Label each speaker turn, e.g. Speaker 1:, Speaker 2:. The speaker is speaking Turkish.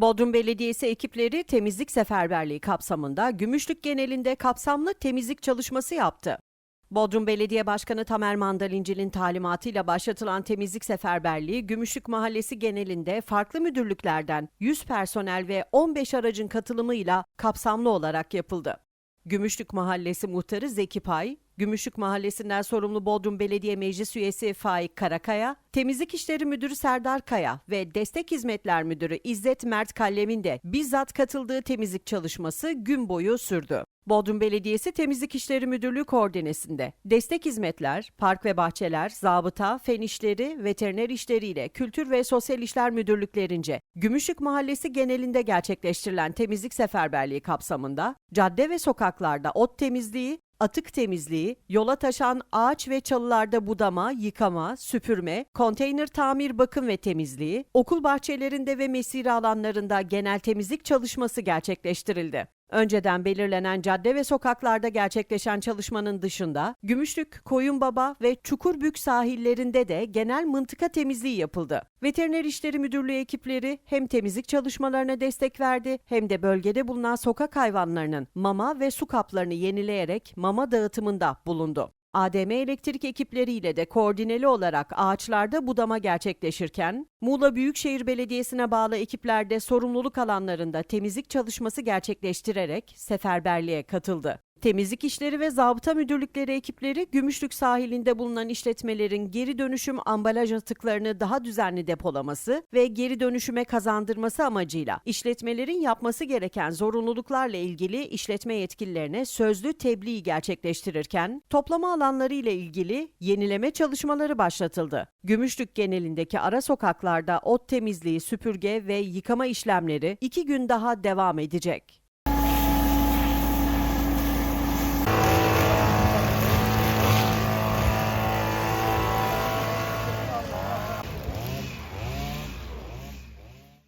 Speaker 1: Bodrum Belediyesi ekipleri temizlik seferberliği kapsamında Gümüşlük genelinde kapsamlı temizlik çalışması yaptı. Bodrum Belediye Başkanı Tamer Mandalincil'in talimatıyla başlatılan temizlik seferberliği Gümüşlük Mahallesi genelinde farklı müdürlüklerden 100 personel ve 15 aracın katılımıyla kapsamlı olarak yapıldı. Gümüşlük Mahallesi Muhtarı Zeki Pay, Gümüşlük Mahallesi'nden sorumlu Bodrum Belediye Meclis Üyesi Faik Karakaya, Temizlik İşleri Müdürü Serdar Kaya ve Destek Hizmetler Müdürü İzzet Mert Kallem'in de bizzat katıldığı temizlik çalışması gün boyu sürdü. Bodrum Belediyesi Temizlik İşleri Müdürlüğü koordinesinde destek hizmetler, park ve bahçeler, zabıta, fen işleri, veteriner işleriyle Kültür ve Sosyal İşler Müdürlüklerince Gümüşlük Mahallesi genelinde gerçekleştirilen temizlik seferberliği kapsamında cadde ve sokaklarda ot temizliği, atık temizliği, yola taşan ağaç ve çalılarda budama, yıkama, süpürme, konteyner tamir bakım ve temizliği, okul bahçelerinde ve mesire alanlarında genel temizlik çalışması gerçekleştirildi. Önceden belirlenen cadde ve sokaklarda gerçekleşen çalışmanın dışında Gümüşlük, Koyunbaba ve Çukurbük sahillerinde de genel mıntıka temizliği yapıldı. Veteriner İşleri Müdürlüğü ekipleri hem temizlik çalışmalarına destek verdi hem de bölgede bulunan sokak hayvanlarının mama ve su kaplarını yenileyerek mama dağıtımında bulundu. ADM elektrik ekipleriyle de koordineli olarak ağaçlarda budama gerçekleşirken, Muğla Büyükşehir Belediyesi'ne bağlı ekipler de sorumluluk alanlarında temizlik çalışması gerçekleştirerek seferberliğe katıldı. Temizlik işleri ve zabıta müdürlükleri ekipleri Gümüşlük sahilinde bulunan işletmelerin geri dönüşüm ambalaj atıklarını daha düzenli depolaması ve geri dönüşüme kazandırması amacıyla işletmelerin yapması gereken zorunluluklarla ilgili işletme yetkililerine sözlü tebliğ gerçekleştirirken toplama alanları ile ilgili yenileme çalışmaları başlatıldı. Gümüşlük genelindeki ara sokaklarda ot temizliği, süpürge ve yıkama işlemleri iki gün daha devam edecek.